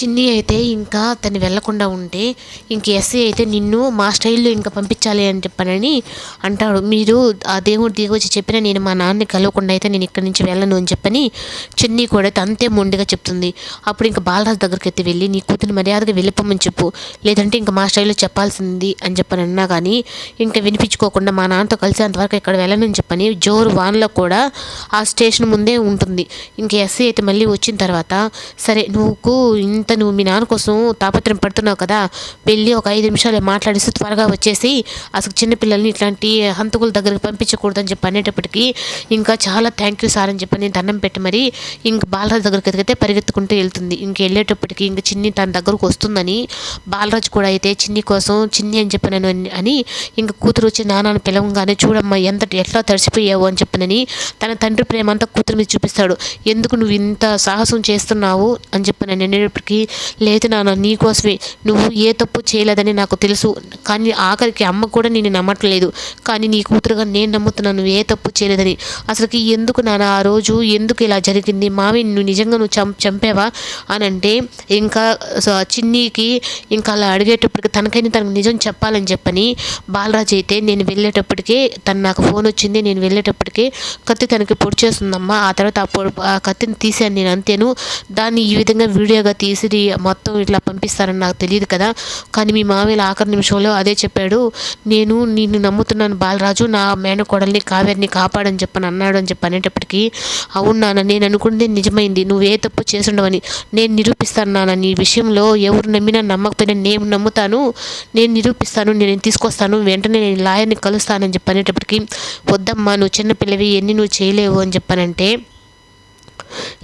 చిన్ని అయితే ఇంకా తను వెళ్ళకుండా ఉంటే ఇంక ఎస్ఐ అయితే నిన్ను మా స్టైల్లో ఇంకా పంపించాలి అని చెప్పనని అంటాడు. మీరు ఆ దేవుడు దిగొచ్చి వచ్చి నేను మా నాన్నని కలవకుండా అయితే నేను ఇక్కడి నుంచి వెళ్ళను అని చెప్పని చిన్ని కూడా అయితే అంతే మొండిగా చెప్తుంది. అప్పుడు ఇంకా బాలరాజు దగ్గరికి అయితే వెళ్ళి నీ కూతురు మర్యాదగా వెళ్ళిపోమని చెప్పు. లేదంటే ఇంకా మా స్టైల్లో చెప్పాల్సింది అని చెప్పని అన్నా కానీ ఇంకా వినిపించుకోకుండా మా నాన్నతో కలిసి అంతవరకు ఇక్కడ వెళ్ళను అని చెప్పని జోరు వాన్లో కూడా ఆ స్టేషన్ ముందే ఉంటుంది. ఇంకా ఎస్ఐ అయితే మళ్ళీ వచ్చిన తర్వాత సరే నువ్వు ఇంత నువ్వు మీ నాన్న కోసం తాపత్రయం పడుతున్నావు కదా వెళ్ళి ఒక ఐదు నిమిషాలు మాట్లాడేసి త్వరగా వచ్చేసి అసలు చిన్నపిల్లల్ని ఇట్లాంటి హంతకుల దగ్గరికి పంపించకూడదని చెప్పి అనేటప్పటికీ ఇంకా చాలా థ్యాంక్ యూ సార్ అని చెప్పి నేను దండం పెట్టి మరి ఇంక బాలరాజు దగ్గరికి ఎదిగితే పరిగెత్తుకుంటూ వెళ్తుంది. ఇంక వెళ్ళేటప్పటికి ఇంక చిన్ని తన దగ్గరకు వస్తుందని బాలరాజు కూడా అయితే చిన్ని కోసం చిన్ని అని చెప్పినాను అని- ఇంక కూతురు వచ్చి నాన్నని పిలవంగానే చూడమ్మా ఎంత ఎట్లా తడిసిపోయావు అని చెప్పనని తన తండ్రి ప్రేమ అంతా కూతురు మీద చూపిస్తాడు. ఎందుకు నువ్వు ఇంత సాహసం చేస్తున్నావు అని చెప్పి నేను అనేటప్పటికీ లేదు నాన్న నీకోసమే నువ్వు ఏ తప్పు చేయలేదని నాకు తెలుసు. కానీ ఆఖరికి అమ్మ కూడా నేను నమ్మట్లేదు. కానీ నీ కూతురుగా నేను నమ్ముతున్నాను నువ్వు ఏ తప్పు చేయలేదని. అసలుకి ఎందుకు నాన్న ఆ రోజు ఎందుకు ఇలా జరిగింది? మావి నువ్వు నిజంగా నువ్వు చం చంపావా? అని అంటే ఇంకా చిన్నీకి ఇంకా అలా అడిగేటప్పటికి తనకైనా తనకు నిజం చెప్పాలని చెప్పని బాలరాజు అయితే నేను వెళ్ళేటప్పటికే తను నాకు ఫోన్ వచ్చింది. నేను వెళ్ళేటప్పటికే కత్తి తనకి పొడి చేస్తుందమ్మా. ఆ తర్వాత ఆ పొడి ఆ కత్తిని తీసాను నేను అంతేను. దాన్ని ఈ విధంగా వీడియోగా తీసి మొత్తం ఇట్లా పంపిస్తారని నాకు తెలియదు కదా. కానీ మీ మామయ్య ఆఖరి నిమిషంలో అదే చెప్పాడు. నేను నిన్ను నమ్ముతున్నాను బాలరాజు నా మేనకోడల్ని కావేరిని కాపాడని చెప్పని అన్నాడు అని చెప్పి అనేటప్పటికీ అవును నాన్న నేను అనుకుంటే నిజమైంది. నువ్వు ఏ తప్పు చేసుండవని నేను నిరూపిస్తాను నాన్న. నీ విషయంలో ఎవరు నమ్మినా నమ్మకపోయినా నేను నమ్ముతాను. నేను నిరూపిస్తాను నేను తీసుకొస్తాను. వెంటనే నేను లాయర్ని కలుస్తానని చెప్పి అనేటప్పటికీ వద్దమ్మా నువ్వు చిన్నపిల్లవి ఎన్ని నువ్వు చేయలేవు అని చెప్పానంటే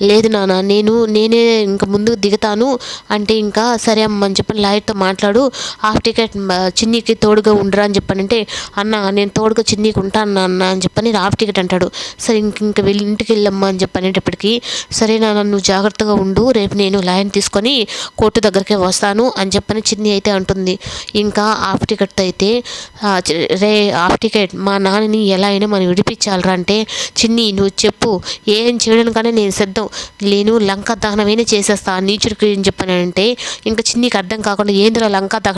లేదు నాన్న నేను నేనే ఇంకా ముందుకు దిగుతాను. అంటే ఇంకా సరే అమ్మ అని చెప్పని లాయర్తో మాట్లాడు. హాఫ్ టికెట్ చిన్నీకి తోడుగా ఉండరా అని చెప్పానంటే అన్న నేను తోడుగా చిన్నీకి ఉంటాను అన్న అని చెప్పని హాఫ్ టికెట్ అంటాడు. సరే ఇంక ఇంక వెళ్ళి ఇంటికి వెళ్ళమ్మా అని చెప్పనేటప్పటికి సరే నాన్న నువ్వు జాగ్రత్తగా ఉండు రేపు నేను లాయర్ని తీసుకొని కోర్టు దగ్గరికే వస్తాను అని చెప్పని చిన్ని అయితే అంటుంది. ఇంకా హాఫ్ టికెట్తో అయితే రే హాఫ్ టికెట్ మా నాన్నని ఎలా అయినా మనం విడిపించాలరా అంటే చిన్ని నువ్వు చెప్పు ఏం చేయడానికనే నేను సిద్ధం. నేను లంక దహనమైనా చేసేస్తా. నీచుడికి ఏం చెప్పానంటే ఇంకా చిన్నికి అర్థం కాకుండా ఏందిరా లంక దహనం